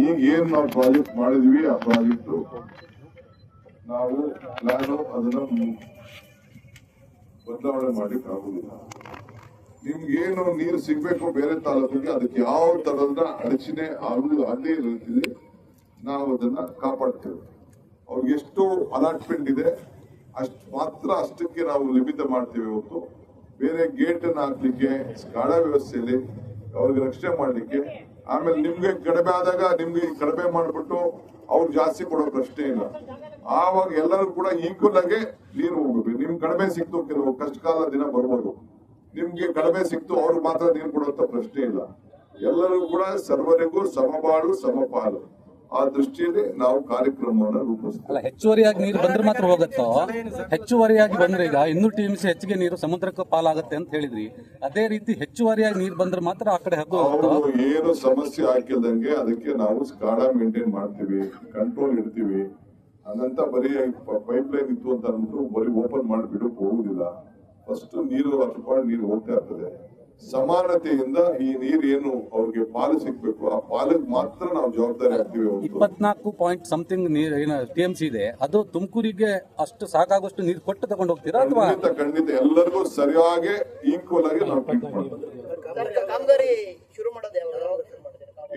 ಈಗ ಏನ್ ನಾವು ಪ್ರಾಜೆಕ್ಟ್ ಮಾಡಿದ್ವಿ ಆ ಪ್ರಾಜೆಕ್ಟ್ ನಾವು ನಾನು ಅದನ್ನ ಬದಲಾವಣೆ ಮಾಡ್ಲಿಕ್ಕೆ ಆಗುದಿಲ್ಲ ನಿಮ್ಗೇನು ನೀರು ಸಿಗ್ಬೇಕು ಬೇರೆ ತಾಲೂಕಿಗೆ ಅದಕ್ಕೆ ಯಾವ ತರದ ಅಡಚಣೆ ಆಗುದು ಅಲ್ಲೇ ಇರುತ್ತಿದೆ ನಾವು ಅದನ್ನ ಕಾಪಾಡ್ತೇವೆ. ಅವ್ರಿಗೆ ಎಷ್ಟು ಅಲಾಟ್ಮೆಂಟ್ ಇದೆ ಅಷ್ಟು ಮಾತ್ರ ಅಷ್ಟಕ್ಕೆ ನಾವು ಲಿಮಿತ ಮಾಡ್ತೇವೆ ಹೊತ್ತು ಬೇರೆ ಗೇಟ್ ಅನ್ನ ಹಾಕ್ಲಿಕ್ಕೆ ಕಾಡ ವ್ಯವಸ್ಥೆಯಲ್ಲಿ ಅವ್ರಿಗೆ ರಕ್ಷಣೆ ಮಾಡ್ಲಿಕ್ಕೆ, ಆಮೇಲೆ ನಿಮ್ಗೆ ಕಡಿಮೆ ಆದಾಗ ನಿಮ್ಗೆ ಕಡಿಮೆ ಮಾಡ್ಬಿಟ್ಟು ಅವ್ರು ಜಾಸ್ತಿ ಕೊಡೋ ಪ್ರಶ್ನೆ ಇಲ್ಲ. ಆವಾಗ ಎಲ್ಲರೂ ಕೂಡ ಈಕ್ವಲ್ ಆಗಿ ನೀರು ಹೋಗ್ಬೇಕು. ನಿಮ್ ಕಡಿಮೆ ಸಿಕ್ತು ಕೆಲವು ಕಷ್ಟಕಾಲ ದಿನ ಬರ್ಬೋದು. ನಿಮ್ಗೆ ಕಡಿಮೆ ಸಿಕ್ತು ಅವ್ರಿಗೆ ಮಾತ್ರ ನೀರು ಕೊಡುವಂತ ಪ್ರಶ್ನೆ ಇಲ್ಲ. ಎಲ್ಲರೂ ಕೂಡ ಸರ್ವರಿಗೂ ಸಮಬಾಳು, ಸಮಪಾಲು. ಆ ದೃಷ್ಟಿಯಲ್ಲಿ ನಾವು ಕಾರ್ಯಕ್ರಮವನ್ನು ರೂಪಿಸ್ತೀವಿ. ಅಲ್ಲ ಹೆಚ್ಚುವರಿಯಾಗಿ ನೀರು ಬಂದ್ರೆ ಮಾತ್ರ ಹೋಗುತ್ತೋ? ಹೆಚ್ಚುವರಿಯಾಗಿ ಬಂದ್ರೆ ಈಗ ಇನ್ನೂರು ಟಿಎಂಸಿ ಹೆಚ್ಚಿಗೆ ನೀರು ಸಮುದ್ರಕ್ಕೆ ಪಾಲಾಗುತ್ತೆ ಅಂತ ಹೇಳಿದ್ರಿ. ಅದೇ ರೀತಿ ಹೆಚ್ಚುವರಿಯಾಗಿ ನೀರು ಬಂದ್ರೆ ಮಾತ್ರ ಆ ಕಡೆ ಹರಿದು ಏನು ಸಮಸ್ಯೆ ಹಾಕಿಲ್ದಂಗೆ ಅದಕ್ಕೆ ನಾವು ಸ್ಕಾಡಾ ಮೇಂಟೈನ್ ಮಾಡ್ತೀವಿ ಕಂಟ್ರೋಲ್ ಇಡ್ತೀವಿ. ಅದಂತ ಬರೀ ಪೈಪ್ ಲೈನ್ ಇತ್ತು ಅಂತ ಅಂದ್ಬಿಟ್ಟು ಬರೀ ಓಪನ್ ಮಾಡಿಬಿಟ್ಟು ಹೋಗುದಿಲ್ಲ. ಫಸ್ಟ್ ನೀರು ಹಚ್ಕೊಂಡು ನೀರು ಹೋಗ್ತಾ ಇರ್ತದೆ. ಸಮಾನತೆಯಿಂದ ಈ ನೀರೇನು ಏನು ಅವ್ರಿಗೆ ಪಾಲು ಸಿಗ್ಬೇಕು? ಆ ಪಾಲಕ್ ಮಾತ್ರ ನಾವು ಜವಾಬ್ದಾರಿ ಆಗ್ತೀವಿ ಇಪ್ಪತ್ನಾಲ್ಕು ಪಾಯಿಂಟ್ ಸಮಥಿಂಗ್ ನೀರ್ ಏನ ಟಿ ಎಂ ಸಿ ಇದೆ. ಅದು ತುಮಕೂರಿಗೆ ಅಷ್ಟು ಸಾಕಾಗುವಷ್ಟು ನೀರು ಕೊಟ್ಟು ತಗೊಂಡು ಹೋಗ್ತೀರಾ ಅಥವಾ? ಖಂಡಿತ ಖಂಡಿತ. ಎಲ್ಲರಿಗೂ ಸರಿಯಾಗಿ ಈಕ್ವಲ್ ಆಗಿ ನಾವು ಟ್ರೀಟ್ ಮಾಡ್ತೀವಿ?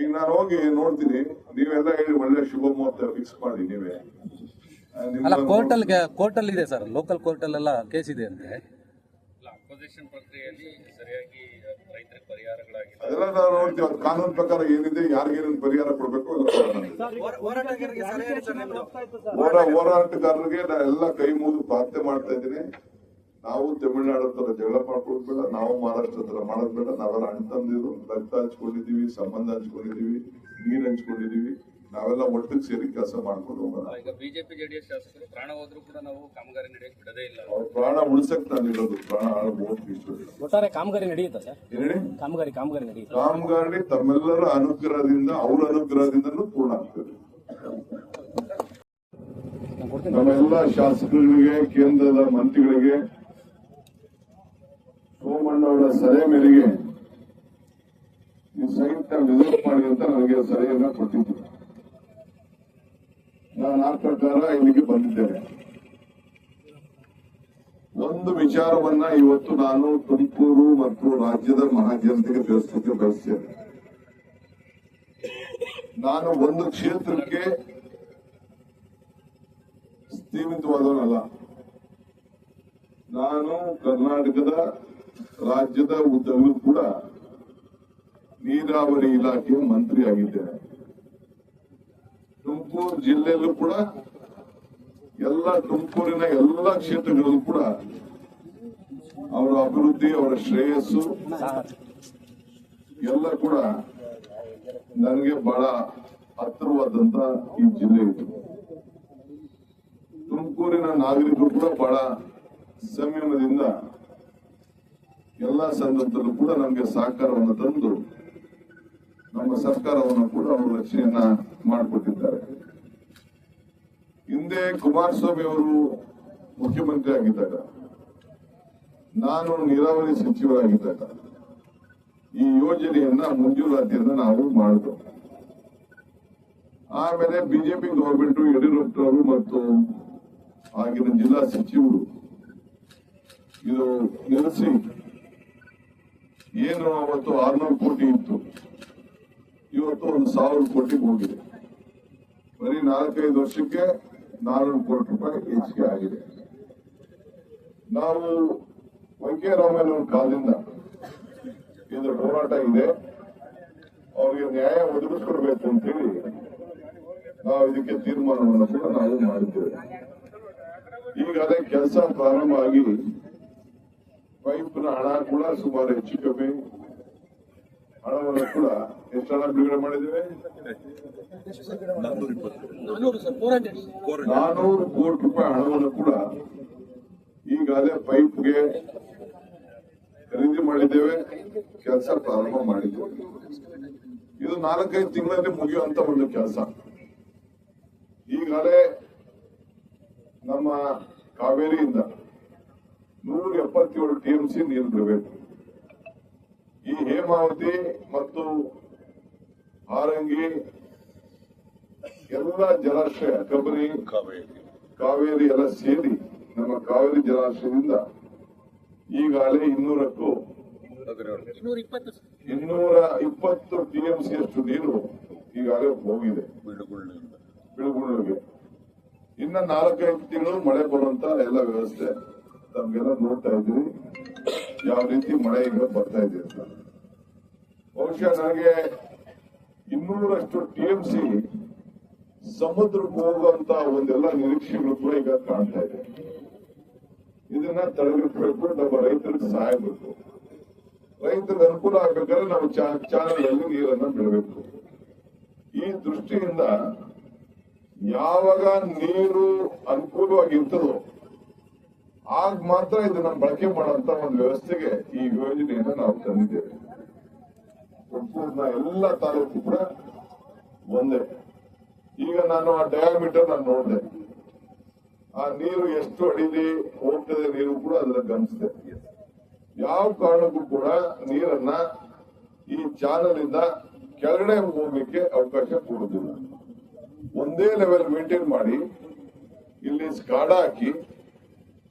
ಈಗ ನಾನು ಹೋಗಿ ನೋಡ್ತೀನಿ. ನೀವೆಲ್ಲ ಹೇಳಿ ಒಳ್ಳೆ ಶುಭ ಮುಹೂರ್ತ ಫಿಕ್ಸ್ ಮಾಡಿ ನೀವೇ. ಅಲ್ಲ ಕೋರ್ಟಲ್ ಕೋರ್ಟಲ್ ಇದೆ ಸರ್. ಲೋಕಲ್ ಕೋರ್ಟಲ್ ಎಲ್ಲ ಕೇಸ್ ಇದೆ ಅಂತೆ. ಅಪೋಸಿಷನ್ ಪ್ರಕ್ರಿಯೆಯಲ್ಲಿ ಸರಿಯಾಗಿ ಅದೆಲ್ಲ ನಾವು ನೋಡ್ತೀವಿ. ಅದು ಕಾನೂನು ಪ್ರಕಾರ ಏನಿದೆ ಯಾರಿಗೇನೇನು ಪರಿಹಾರ ಕೊಡಬೇಕು. ಹೋರಾ ಹೋರಾಟಗಾರರಿಗೆ ನಾ ಎಲ್ಲ ಕೈ ಮುಗಿದು ಪ್ರಾರ್ಥನೆ ಮಾಡ್ತಾ ಇದ್ದೀನಿ. ನಾವು ತಮಿಳುನಾಡು ಹತ್ರ ಜಗಳ ಮಾಡ್ಕೊಳ್ಳೋದು ಬೇಡ ನಾವು ಮಹಾರಾಷ್ಟ್ರ ಹತ್ರ ಮಾಡೋದು ಬೇಡ. ನಾವೆಲ್ಲ ಅಣ್ಣ ತಂದಿರು ರಕ್ತ ಹಂಚ್ಕೊಂಡಿದೀವಿ ಸಂಬಂಧ ಹಂಚ್ಕೊಂಡಿದೀವಿ ನೀರು ಹಂಚ್ಕೊಂಡಿದೀವಿ ನಾವೆಲ್ಲ ಒಟ್ಟಿಗೆ ಸೇರಿ ಕೆಲಸ ಮಾಡ್ಕೊಂಡು ಹೋಗೋಣ. ಈಗ ಬಿಜೆಪಿ ಜೆಡಿಎಸ್ ಶಾಸಕರು ಪ್ರಾಣ ಹೋದ್ರೂ ಕೂಡ ನಾವು ಕಾಮಗಾರಿ ನಡೆಯಕ್ಕೆ ಬಿಡದೇ ಇಲ್ಲ. ಅವ್ರ ಪ್ರಾಣ ಉಳಿಸಕ್ ನಾನು ಇರೋದು ಪ್ರಾಣ ಒಟ್ಟಾರೆ ಕಾಮಗಾರಿ ನಡೆಯುತ್ತಾ ಸರ್? ಹೇಳಿ ಕಾಮಗಾರಿ ಕಾಮಗಾರಿ ನಡೆಯುತ್ತೆ? ಕಾಮಗಾರಿ ತಮ್ಮೆಲ್ಲರ ಅನುಗ್ರಹದಿಂದ ಅವ್ರ ಅನುಗ್ರಹದಿಂದಲೂ ಪೂರ್ಣ ಆಗ್ತದೆ. ನಮ್ಮೆಲ್ಲ ಶಾಸಕರಿಗೆ ಕೇಂದ್ರದ ಮಂತ್ರಿಗಳಿಗೆ ಸೋಮಣ್ಣ ಅವರ ಸಲಹೆ ಮೇರೆಗೆ ಈ ಸೈಟ್ ವಿಸಿಟ್ ಮಾಡಿ ಅಂತ ನನಗೆ ಸಲಹೆಯನ್ನ ಕೊಟ್ಟಿದ್ರು. ನಾನು ಆ ಪ್ರಕಾರ ಇಲ್ಲಿಗೆ ಬಂದಿದ್ದೇನೆ. ಒಂದು ವಿಚಾರವನ್ನ ಇವತ್ತು ನಾನು ತುಮಕೂರು ಮತ್ತು ರಾಜ್ಯದ ಮಹಾಜನತೆಗೆ ತಿಳಿಸಲಿಕ್ಕೆ ಬಯಸ್ತೇನೆ. ನಾನು ಒಂದು ಕ್ಷೇತ್ರಕ್ಕೆ ಸೀಮಿತವಾದವನಲ್ಲ. ನಾನು ಕರ್ನಾಟಕದ ರಾಜ್ಯದ ಉದ್ದಗಲೂ ಕೂಡ ನೀರಾವರಿ ಇಲಾಖೆಯ ಮಂತ್ರಿ ಆಗಿದ್ದೇನೆ ತುಮಕೂರು ಜಿಲ್ಲೆಯಲ್ಲೂ ಕೂಡ ಎಲ್ಲ ತುಮಕೂರಿನ ಎಲ್ಲ ಕ್ಷೇತ್ರಗಳಲ್ಲೂ ಕೂಡ ಅವರ ಅಭಿವೃದ್ಧಿ, ಅವರ ಶ್ರೇಯಸ್ಸು ಎಲ್ಲ ಕೂಡ ನನಗೆ ಬಹಳ ಹತ್ತಿರವಾದಂತ ಈ ಜಿಲ್ಲೆ ಇದು. ತುಮಕೂರಿನ ನಾಗರಿಕರು ಕೂಡ ಬಹಳ ಸಂಯಮದಿಂದ ಎಲ್ಲ ಸಂದರ್ಭದಲ್ಲೂ ಕೂಡ ನಮಗೆ ಸಹಕಾರವನ್ನು ತಂದು ನಮ್ಮ ಸರ್ಕಾರವನ್ನು ಕೂಡ ಅವರು ರಕ್ಷಣೆಯನ್ನ ಮಾಡಿಕೊಟ್ಟಿದ್ದಾರೆ ಹಿಂದೆ ಕುಮಾರಸ್ವಾಮಿ ಅವರು ಮುಖ್ಯಮಂತ್ರಿ ಆಗಿದ್ದಾಗ ನಾನು ನೀರಾವರಿ ಸಚಿವರಾಗಿದ್ದಾಗ, ಈ ಯೋಜನೆಯನ್ನ ಮಂಜೂರಾತಿಯನ್ನ ನಾವು ಮಾಡಿದ್ರು ಆಮೇಲೆ ಬಿಜೆಪಿ ಗವರ್ಮೆಂಟ್ ಯಡಿಯೂರಪ್ಪನವರು ಮತ್ತು ಆಗಿನ ಜಿಲ್ಲಾ ಸಚಿವರು ಇದು ನೆಲೆಸಿ ಏನು ಅವತ್ತು ಆರ್ನೂರು ಕೋಟಿ ಇತ್ತು. ಇವತ್ತು ಒಂದು ಸಾವಿರ ಕೋಟಿ ಹೋಗಿದೆ. ಬರೀ ನಾಲ್ಕೈದು ವರ್ಷಕ್ಕೆ ನಾನ್ನೂರು ಕೋಟಿ ರೂಪಾಯಿ ಹೆಚ್ಚಿಗೆ ಆಗಿದೆ. ನಾವು ವೆಂಕಯ್ಯರಾಮಯ್ಯನವ್ರ ಕಾಲದಿಂದ ಇದು ಹೋರಾಟ ಇದೆ. ಅವರಿಗೆ ನ್ಯಾಯ ಒದಗಿಸ್ಕೊಡ್ಬೇಕು ಅಂತೇಳಿ ನಾವು ಇದಕ್ಕೆ ತೀರ್ಮಾನವನ್ನು ಕೂಡ ನಾವು ಮಾಡಿದ್ದೇವೆ. ಈಗ ಅದೇ ಕೆಲಸ ಪ್ರಾರಂಭ ಆಗಿ ಪೈಪ್ನ ಹಣ ಕೂಡ ಸುಮಾರು ಹೆಚ್ಚು ಕಮ್ಮಿ, ಹಣವನ್ನು ಕೂಡ ಎಷ್ಟು ಹಣ ಬಿಡುಗಡೆ ಮಾಡಿದ್ದೇವೆ ನಾನೂರು ಕೋಟಿ ರೂಪಾಯಿ ಹಣವನ್ನು ಕೂಡ ಈಗಾಗಲೇ ಪೈಪ್ಗೆ ಖರೀದಿ ಮಾಡಿದ್ದೇವೆ ಕೆಲಸ ಪ್ರಾರಂಭ ಮಾಡಿದ್ದೇವೆ ಇದು ನಾಲ್ಕೈದು ತಿಂಗಳಲ್ಲಿ ಮುಗಿಯುವಂತ ಒಂದು ಕೆಲಸ. ಈಗಾಗಲೇ ನಮ್ಮ ಕಾವೇರಿಯಿಂದ ನೂರ ಎಪ್ಪತ್ತೇಳು ಟಿಎಂಸಿ ನೀರು ಬಿಡಬೇಕು. ಈ ಹೇಮಾವತಿ ಮತ್ತು ಹಾರಂಗಿ ಎಲ್ಲ ಜಲಾಶಯ ಕಬರಿ ಕಾವೇರಿ. ಕಾವೇರಿ ಎಲ್ಲ ಸೇರಿ ನಮ್ಮ ಕಾವೇರಿ ಜಲಾಶಯದಿಂದ ಈಗಾಗಲೇ ಇನ್ನೂರಕ್ಕೂ ಇನ್ನೂರ ಇಪ್ಪತ್ತು ಟಿಎಂಸಿ ಅಷ್ಟು ನೀರು ಈಗಾಗಲೇ ಹೋಗಿದೆ. ಬಿಳುಗುಳ್ಳಿಗೆ ಇನ್ನ ನಾಲ್ಕೈದು ತಿಂಗಳು ಮಳೆ ಬರುವಂತ ಎಲ್ಲ ವ್ಯವಸ್ಥೆ ತಮ್ಗೆಲ್ಲ ನೋಡ್ತಾ ಇದ್ದೀವಿ ಯಾವ ರೀತಿ ಮಳೆ ಈಗ ಬರ್ತಾ ಇದೆ ಅಂತ. ಬಹುಶಃ ನನಗೆ ಇನ್ನೂರಷ್ಟು ಟಿಎಂಸಿ ಸಮುದ್ರಕ್ಕೆ ಹೋಗುವಂತ ಒಂದೆಲ್ಲ ನಿರೀಕ್ಷೆಗಳು ಕೂಡ ಈಗ ಕಾಣ್ತಾ ಇದೆ. ಇದನ್ನ ತಡೆಗಟ್ಟಬೇಕು. ನಮ್ಮ ರೈತರಿಗೆ ಸಹಾಯ ಬೇಕು ರೈತರಿಗೆ ಅನುಕೂಲ ಆಗ್ಬೇಕಾದ್ರೆ ನಾವು ಚಾನಲ್ ಅಲ್ಲಿ ನೀರನ್ನ ಬಿಡಬೇಕು. ಈ ದೃಷ್ಟಿಯಿಂದ ಯಾವಾಗ ನೀರು ಅನುಕೂಲವಾಗಿರ್ತದೋ ಆಗ ಮಾತ್ರ ಇದನ್ನ ಬಳಕೆ ಮಾಡುವಂತ ಒಂದು ವ್ಯವಸ್ಥೆಗೆ ಈ ಯೋಜನೆಯನ್ನು ನಾವು ತಂದಿದ್ದೇವೆ. ತುಮಕೂರಿನ ಎಲ್ಲ ತಾಲೂಕು ಕೂಡ ಒಂದೇ. ಈಗ ನಾನು ಆ ಡಯಾಮೀಟರ್ ನಾನು ನೋಡಿದೆ. ಆ ನೀರು ಎಷ್ಟು ಅಡಿಲಿ ಹೋಗ್ತದೆ ನೀರು ಕೂಡ ಅದನ್ನ ಗಮನಿಸಿದೆ. ಯಾವ ಕಾರಣಕ್ಕೂ ಕೂಡ ನೀರನ್ನ ಈ ಚಾನಲ್ ಇಂದ ಕೆಳಗಡೆ ಹೋಗ್ಲಿಕ್ಕೆ ಅವಕಾಶ ಕೊಡುದಿಲ್ಲ ಒಂದೇ ಲೆವೆಲ್ ಮೇಂಟೈನ್ ಮಾಡಿ ಇಲ್ಲಿ ಸ್ಕಾಡ ಹಾಕಿ,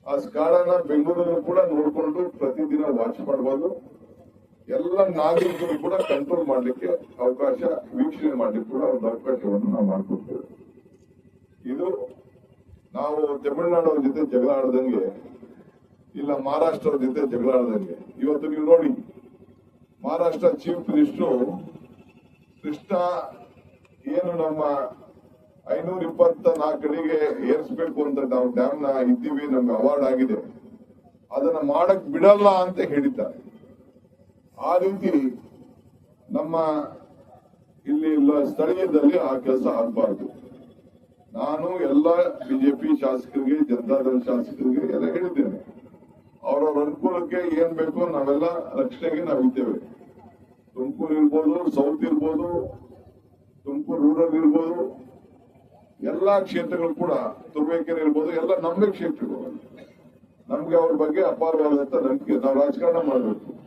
ಆ ಸ್ಕಾಡನ ಬೆಂಗಳೂರಲ್ಲೂ ಕೂಡ ನೋಡಿಕೊಂಡು ಪ್ರತಿದಿನ ವಾಚ್ ಮಾಡಬಹುದು ಎಲ್ಲ ನಾಗರಿಕರು ಕೂಡ ಕಂಟ್ರೋಲ್ ಮಾಡಲಿಕ್ಕೆ ಅವಕಾಶ, ವೀಕ್ಷಣೆ ಮಾಡಲಿಕ್ಕೆ ಕೂಡ ಒಂದು ಅವಕಾಶವನ್ನು ನಾವು ಮಾಡಿಕೊಡ್ತೇವೆ. ಇದು ನಾವು ತಮಿಳುನಾಡು ಜೊತೆ ಜಗಳ ಆಡದಂಗೆ, ಇಲ್ಲ ಮಹಾರಾಷ್ಟ್ರ ಜೊತೆ ಜಗಳ ಆಡದಂಗೆ, ಇವತ್ತು ನೀವು ನೋಡಿ, ಮಹಾರಾಷ್ಟ್ರ ಚೀಫ್ ಮಿನಿಸ್ಟರ್ ಕೃಷ್ಣ ಏನು ನಮ್ಮ ಐನೂರ ಇಪ್ಪತ್ತ ನಾಲ್ಕು ಕಡೆಗೆ ಏರಿಸಬೇಕು ಅಂತ ನಾವು ಡ್ಯಾಮ್ನ ಇದ್ದೀವಿ, ನಮ್ಗೆ ಅವಾರ್ಡ್ ಆಗಿದೆ. ಅದನ್ನ ಮಾಡಕ್ ಬಿಡಲ್ಲ ಅಂತ ಹೇಳಿದ್ದಾರೆ. ಆ ರೀತಿ ನಮ್ಮ ಇಲ್ಲಿ ಸ್ಥಳೀಯದಲ್ಲಿ ಆ ಕೆಲಸ ಆಗಬಾರ್ದು. ನಾನು ಎಲ್ಲ ಬಿಜೆಪಿ ಶಾಸಕರಿಗೆ ಜನತಾದಳ ಶಾಸಕರಿಗೆ ಎಲ್ಲ ಹೇಳಿದ್ದೇನೆ. ಅವರವ್ರ ಅನುಕೂಲಕ್ಕೆ ಏನ್ ಬೇಕೋ ನಾವೆಲ್ಲ ರಕ್ಷಣೆಗೆ ನಾವಿದ್ದೇವೆ ತುಮಕೂರು ಇರ್ಬೋದು, ಸೌತ್ ಇರ್ಬೋದು, ತುಮಕೂರು ರೂರಲ್ ಇರ್ಬೋದು, ಎಲ್ಲಾ ಕ್ಷೇತ್ರಗಳು ಕೂಡ, ತುರುವೇಕೆರೆ ಇರ್ಬೋದು, ಎಲ್ಲ ನಮ್ಮ ಕ್ಷೇತ್ರಗಳು. ನಮ್ಗೆ ಅವ್ರ ಬಗ್ಗೆ ಅಪಾರವಾದಂತ ನಂಬಿಕೆ, ನಾವು ರಾಜಕಾರಣ ಮಾಡಬೇಕು.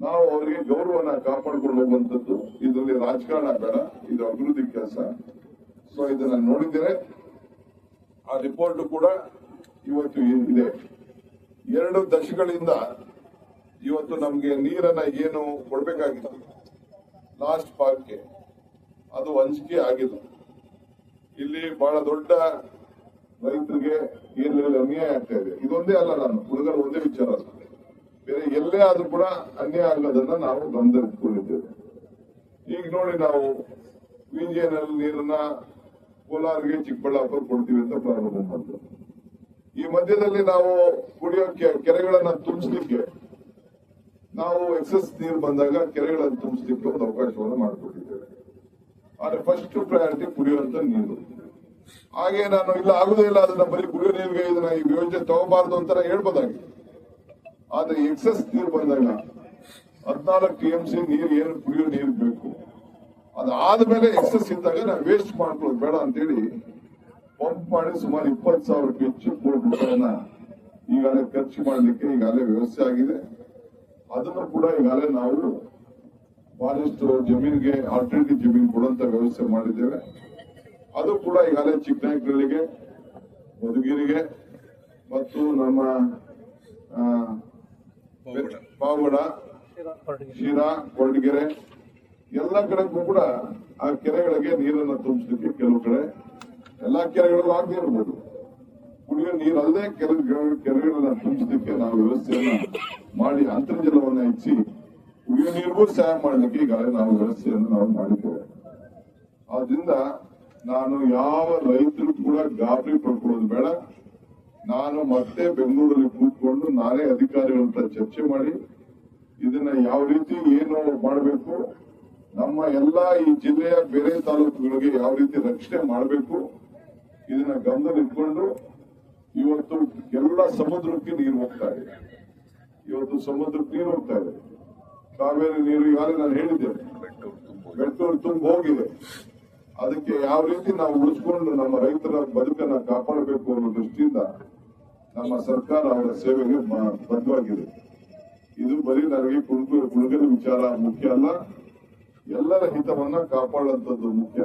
ನಾವು ಅವರಿಗೆ ಗೌರವನ ಕಾಪಾಡಿಕೊಂಡು ಹೋಗುವಂತದ್ದು ಇದರಲ್ಲಿ ರಾಜಕಾರಣ ಬೇಡ, ಇದು ಅಭಿವೃದ್ಧಿ ಕೆಲಸ. ಸೊ ಇದನ್ನ ನೋಡಿದ್ದೇನೆ. ಆ ರಿಪೋರ್ಟ್ ಕೂಡ ಇವತ್ತು ಇದೆ. ಎರಡು ದಶಕಗಳಿಂದ ಇವತ್ತು ನಮಗೆ ನೀರನ್ನ ಏನು ಕೊಡಬೇಕಾಗಿತ್ತು? ಲಾಸ್ಟ್ ಪಾರ್ಕ್ಗೆ ಅದು ಹಂಚಿಕೆ ಆಗಿದೆ ಇಲ್ಲಿ ಬಹಳ ದೊಡ್ಡ ರೈತರಿಗೆ ಏನು ಅನ್ಯಾಯ ಆಗ್ತಾ ಇದೆ. ಇದೊಂದೇ ಅಲ್ಲ ನಾನು, ಹುಡುಗರು ಒಂದೇ ವಿಚಾರ ಅದು. ಬೇರೆ ಎಲ್ಲೇ ಆದ್ರೂ ಕೂಡ ಅನ್ಯಾಯ ಆಗೋದನ್ನ ನಾವು ಗಮನದಲ್ಲಿಟ್ಕೊಂಡಿದ್ದೇವೆ. ಈಗ ನೋಡಿ ನಾವು ವಿಂಜೇನಲ್ಲಿ ನೀರನ್ನ ಕೋಲಾರ್ಗೆ ಚಿಕ್ಕಬಳ್ಳಾಪುರ ಕೊಡ್ತೀವಿ ಅಂತ ಪ್ರಾರಂಭ ಮಾಡಿದ್ರು ಈ ಮಧ್ಯದಲ್ಲಿ ನಾವು ಕುಡಿಯೋಕೆ ಕೆರೆಗಳನ್ನ ತುಂಬಿಸ್ಲಿಕ್ಕೆ ನಾವು ಎಕ್ಸಸ್ ನೀರು ಬಂದಾಗ ಕೆರೆಗಳನ್ನು ತುಂಬಿಸ್ಲಿಕ್ಕೆ ಒಂದು ಅವಕಾಶವನ್ನು ಮಾಡಿಕೊಟ್ಟಿದ್ದೇವೆ. ಆದ್ರೆ ಫಸ್ಟ್ ಪ್ರಯಾರಿಟಿ ಕುಡಿಯುವಂತ ನೀರು. ಹಾಗೆ ನಾನು ಇಲ್ಲ ಆಗುದೇ ಇಲ್ಲ, ಅದನ್ನ ಬರೀ ಕುಡಿಯೋ ನೀರಿಗೆ ಇದನ್ನ ಈ ಯೋಜನೆ ತಗೋಬಾರ್ದು ಅಂತ ಹೇಳ್ಬೋದಾಗಿತ್ತು ಹೇಳ್ಬೋದಾಗಿ ಆದ್ರೆ ಎಕ್ಸಸ್ ನೀರು ಬಂದಾಗ ಹದಿನಾಲ್ಕು ಟಿ ಎಂ ಸಿ ನೀರು ಏನು ಕುಡಿಯೋ ನೀರು ಬೇಕು. ಅದಾದ್ಮೇಲೆ ಎಕ್ಸಸ್ ಇದ್ದಾಗ ನಾವು ವೇಸ್ಟ್ ಮಾಡ್ಕೊಳ್ಳೋದು ಬೇಡ ಅಂತೇಳಿ ಪಂಪ್ ಮಾಡಿ ಸುಮಾರು ಇಪ್ಪತ್ತು ಸಾವಿರಕ್ಕೆ ಹೆಚ್ಚು ಕೋಟಿ ಈಗಾಗಲೇ ಖರ್ಚು ಮಾಡಲಿಕ್ಕೆ ಈಗಾಗಲೇ ವ್ಯವಸ್ಥೆ ಆಗಿದೆ. ಅದನ್ನು ಕೂಡ ಈಗಾಗಲೇ ನಾವು ಬಹಳಷ್ಟು ಜಮೀನಿಗೆ ಆಲ್ಟರ್ನೇಟಿವ್ ಜಮೀನು ಕೊಡುವಂತ ವ್ಯವಸ್ಥೆ ಮಾಡಿದ್ದೇವೆ. ಅದು ಕೂಡ ಈಗಾಗಲೇ ಚಿಕ್ಕನಾಯಕನಹಳ್ಳಿಗೆ ಮಧುಗಿರಿಗೆ ಮತ್ತು ನಮ್ಮ ಆ, ಪಾವಗಡ ಶಿರಾ ಕೊರಟಗೆರೆ ಎಲ್ಲ ಕಡೆಗೂ ಕೂಡ ಆ ಕೆರೆಗಳಿಗೆ ನೀರನ್ನು ತುಂಬಿಸಲಿಕ್ಕೆ ಕೆಲವು ಕಡೆ ಎಲ್ಲಾ ಕೆರೆಗಳು ಆಗದೇ ಇರ್ಬೋದು. ಕುಡಿಯೋ ನೀರಲ್ಲದೆ ಕೆರೆ ಕೆರೆಗಳನ್ನ ತುಂಬಿಸಲಿಕ್ಕೆ ನಾವು ವ್ಯವಸ್ಥೆಯನ್ನ ಮಾಡಿ ಅಂತರ್ಜಲವನ್ನು ಹೆಚ್ಚಿ ಕುಡಿಯೋ ನೀರಿಗೂ ಸಹಾಯ ಮಾಡಲಿಕ್ಕೆ ಈಗಾಗಲೇ ನಾವು ವ್ಯವಸ್ಥೆಯನ್ನು ನಾವು ಮಾಡಿದ್ದೇವೆ. ಆದ್ರಿಂದ ನಾನು ಯಾವ ರೈತರು ಕೂಡ ಗಾಬರಿ ಪಡ್ಕೊಳ್ಳೋದು ಬೇಡ. ನಾನು ಮತ್ತೆ ಬೆಂಗಳೂರಲ್ಲಿ ಕೂತ್ಕೊಂಡು ನಾನೇ ಅಧಿಕಾರಿಗಳ ಚರ್ಚೆ ಮಾಡಿ, ಇದನ್ನ ಯಾವ ರೀತಿ ಏನು ಮಾಡಬೇಕು, ನಮ್ಮ ಎಲ್ಲಾ ಈ ಜಿಲ್ಲೆಯ ಬೇರೆ ತಾಲೂಕುಗಳಿಗೆ ಯಾವ ರೀತಿ ರಕ್ಷಣೆ ಮಾಡಬೇಕು, ಇದನ್ನ ಗಮನದಲ್ಲಿಟ್ಕೊಂಡು ಇವತ್ತು ಎಲ್ಲ ಸಮುದ್ರಕ್ಕೆ ನೀರು ಹೋಗ್ತಾ ಇದೆ. ಇವತ್ತು ಸಮುದ್ರಕ್ಕೆ ನೀರು ಹೋಗ್ತಾ ಇದೆ. ಕಾವೇರಿ ನೀರು ಯಾರು ನಾನು ಹೇಳಿದ್ದೆ. ಬೆಟ್ಟೂರು ತುಂಬ ಹೋಗಿದೆ. ಅದಕ್ಕೆ ಯಾವ ರೀತಿ ನಾವು ಉಳಿಸ್ಕೊಂಡು ನಮ್ಮ ರೈತರ ಬದುಕನ್ನ ಕಾಪಾಡಬೇಕು ಅನ್ನೋ ದೃಷ್ಟಿಯಿಂದ ನಮ್ಮ ಸರ್ಕಾರ ಅವರ ಸೇವೆಗೆ ಬದ್ಧವಾಗಿದೆ. ಇದು ಬರೀ ನನಗೆ ಕುಡುಕ ಕುಡುಗದ ವಿಚಾರ ಮುಖ್ಯ ಅಲ್ಲ. ಎಲ್ಲರ ಹಿತವನ್ನ ಕಾಪಾಡುವಂಥದ್ದು ಮುಖ್ಯ.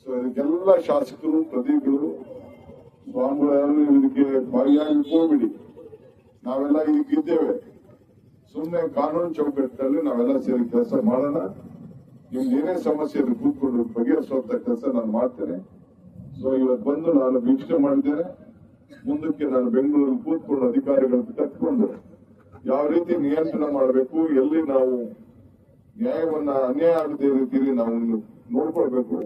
ಸೊ ಇದಕ್ಕೆಲ್ಲ ಶಾಸಕರು ಪ್ರತಿಗಳು ಸ್ವಾಮಿಗಳು ಇದಕ್ಕೆ ಭಾಗಿಯಾಗಿ ಹೋಗ್ಬಿಡಿ ನಾವೆಲ್ಲ ಇದಕ್ಕಿದ್ದೇವೆ ಸುಮ್ಮನೆ ಕಾನೂನು ಚೌಕಟ್ಟಿನಲ್ಲಿ ನಾವೆಲ್ಲ ಸೇರಿ ಕೆಲಸ ಮಾಡೋಣ. ನಿಮ್ಗೆ ಏನೇ ಸಮಸ್ಯೆ ಕೂತ್ಕೊಂಡು ಬಗೆಹರಿಸುವಂತ ಕೆಲಸ ನಾನು ಮಾಡ್ತೇನೆ. ಸೊ ಇವತ್ತು ಬಂದು ನಾನು ವೀಕ್ಷಣೆ ಮಾಡಿದ್ದೇನೆ. ಮುಂದಕ್ಕೆ ನಾನು ಬೆಂಗಳೂರು ಕೂತ್ಕೊಂಡು ಅಧಿಕಾರಿಗಳನ್ನು ಕಟ್ಕೊಂಡು ಯಾವ ರೀತಿ ನಿಯಂತ್ರಣ ಮಾಡಬೇಕು, ಎಲ್ಲಿ ನಾವು ನ್ಯಾಯವನ್ನ ಅನ್ಯಾಯ ಆಗದೇ ರೀತಿಯಲ್ಲಿ ನಾವು ನೋಡ್ಕೊಳ್ಬೇಕು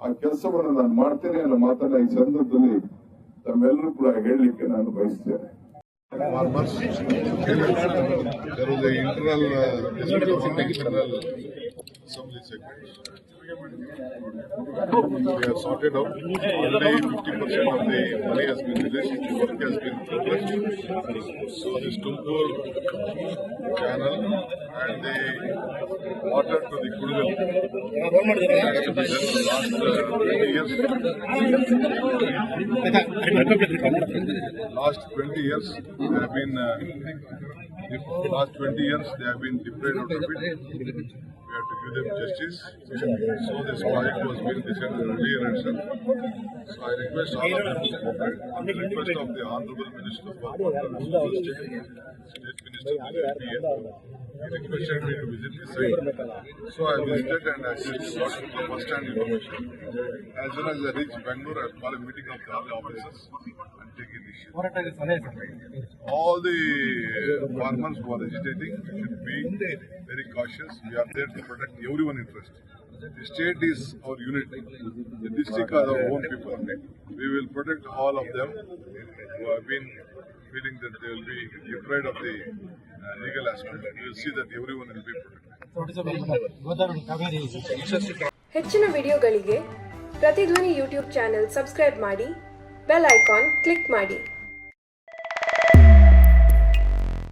ಆ ಕೆಲಸವನ್ನು ನಾನು ಮಾಡ್ತೇನೆ ಅನ್ನೋ ಮಾತನ್ನ ಈ ಸಂದರ್ಭದಲ್ಲಿ ತಮ್ಮೆಲ್ಲರೂ ಕೂಡ ಹೇಳಲಿಕ್ಕೆ ನಾನು ಬಯಸ್ತೇನೆ farmers. Assembly segment. We have sorted out. Fifty percent of the money has been released, the work has been progressed. So this Tumkur channel and the water to the Kudugal has to be done the last uh, twenty years. last 20 years, they have been, uh, last 20 years, they have been deprived of it. Give them justice. So this project was being decided earlier itself. So I request all of them to cooperate. On the request of the Honorable Minister for Water Resources State, Minister. He requested me to visit the site. So I visited and I got the first hand information. As soon as I reach Bangalore, I'll call a meeting of the other officers and take initiative. All the uh, farmers who are agitating should be very cautious. We are there to protect everyone's interest. The state is our unit. The district are our own people. We will protect all of them who have been feeling that they will be deprived of the uh, legal aspect. We will see that everyone will be protected. ಹೆಚ್ಚಿನ ವಿಡಿಯೋಗಳಿಗೆ ಪ್ರತಿಧ್ವನಿ YouTube channel subscribe ಮಾಡಿ bell icon click ಮಾಡಿ